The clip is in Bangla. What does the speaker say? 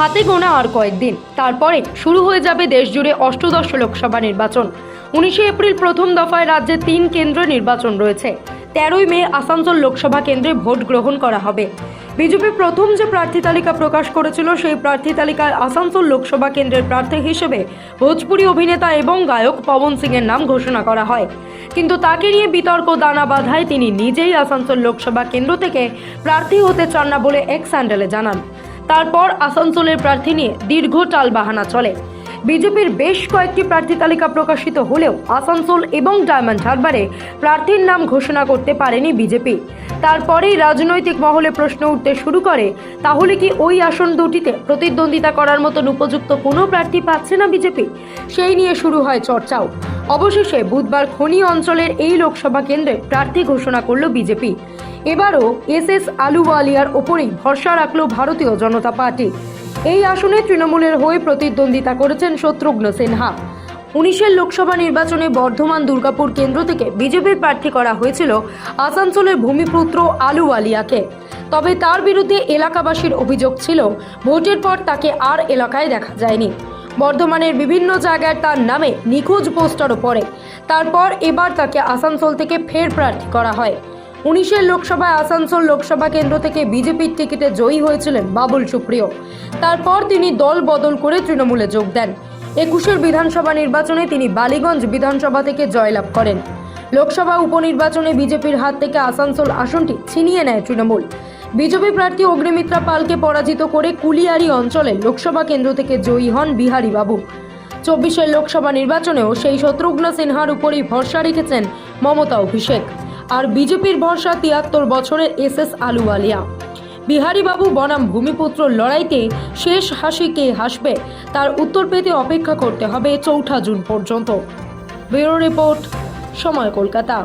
হাতে গোনা আর কয়েকদিন। তারপরে শুরু হয়ে যাবে দেশজুড়ে অষ্টদশ লোকসভা নির্বাচন। উনিশে এপ্রিল প্রথম দফায় রাজ্যে তিন কেন্দ্রে নির্বাচন রয়েছে। তেরোই মে আসানসোল লোকসভা কেন্দ্রে ভোট গ্রহণ করা হবে। বিজেপি প্রথম যে প্রার্থী তালিকা প্রকাশ করেছিল, সেই প্রার্থী তালিকায় আসানসোল লোকসভা কেন্দ্রের প্রার্থী হিসেবে ভোজপুরি অভিনেতা এবং গায়ক পবন সিংয়ের নাম ঘোষণা করা হয়। কিন্তু তাকে নিয়ে বিতর্ক, দানা বাঁধায় তিনি নিজেই আসানসোল লোকসভা কেন্দ্র থেকে প্রার্থী হতে চান না বলে এক্স হ্যান্ডেলে জানান। তারপর আসানসোলের প্রার্থী নিয়ে দীর্ঘ টালবাহানা চলে। বিজেপির বেশ কয়েকটি প্রার্থী তালিকা প্রকাশিত হলেও আসানসোল এবং ডায়মন্ড হারবারে প্রার্থীর নাম ঘোষণা করতে পারেনি বিজেপি। তারপরেই রাজনৈতিক মহলে প্রশ্ন উঠতে শুরু করে, তাহলে কি ওই আসন দুটিতে প্রতিদ্বন্দ্বিতা করার মতন উপযুক্ত কোনো প্রার্থী পাচ্ছে না বিজেপি? সেই নিয়ে শুরু হয় চর্চাও। অবশেষে বুধবার খনি অঞ্চলের এই লোকসভা কেন্দ্রে প্রার্থী ঘোষণা করল বিজেপি। এবারও এস এস আলুওয়ালিয়ার ওপরেই ভরসা রাখল ভারতীয় জনতা পার্টি। এই আসনে তৃণমূলের হয়ে প্রতিদ্বন্দ্বিতা করেছেন শত্রুঘ্ন সিনহা। উনিশের লোকসভা নির্বাচনে বর্ধমান দুর্গাপুর কেন্দ্র থেকে বিজেপির প্রার্থী করা হয়েছিল আসানসোলের ভূমিপুত্র আলুওয়ালিয়াকে তবে তার বিরুদ্ধে এলাকাবাসীর অভিযোগ ছিল, ভোটের পর তাকে আর এলাকায় দেখা যায়নি। বর্ধমানের বিভিন্ন জায়গায় তার নামে নিখোঁজ পোস্টারও পড়ে। তারপর এবার তাকে আসানসোল থেকে ফের প্রার্থী করা হয়। উনিশের লোকসভায় আসানসোল লোকসভা কেন্দ্র থেকে বিজেপির টিকিটে জয়ী হয়েছিলেন বাবুল সুপ্রিয়। তারপর তিনি দল বদল করে তৃণমূলে যোগ দেন। একুশের বিধানসভা নির্বাচনে তিনি বালিগঞ্জ বিধানসভা থেকে জয়লাভ করেন। লোকসভা উপনির্বাচনে বিজেপির হাত থেকে আসানসোল আসনটি ছিনিয়ে নেয় তৃণমূল। বিজেপি প্রার্থী অগ্নিমিত্রা পালকে পরাজিত করে কুলিয়ারি অঞ্চলে লোকসভা কেন্দ্র থেকে জয়ী হন বিহারী বাবু। চব্বিশের লোকসভা নির্বাচনেও সেই শত্রুঘ্ন সিনহার উপরই ভরসা রেখেছেন মমতা অভিষেক। আর বিজেপির ভরসা তিয়াত্তর বছরের এস এস আলুওয়ালিয়া। বিহারীবাবু বনাম ভূমিপুত্র লড়াইতে শেষ হাসি কে হাসবে, তার উত্তর পেতে অপেক্ষা করতে হবে চৌঠা জুন পর্যন্ত। ব্যুরো রিপোর্ট, সময় কলকাতা।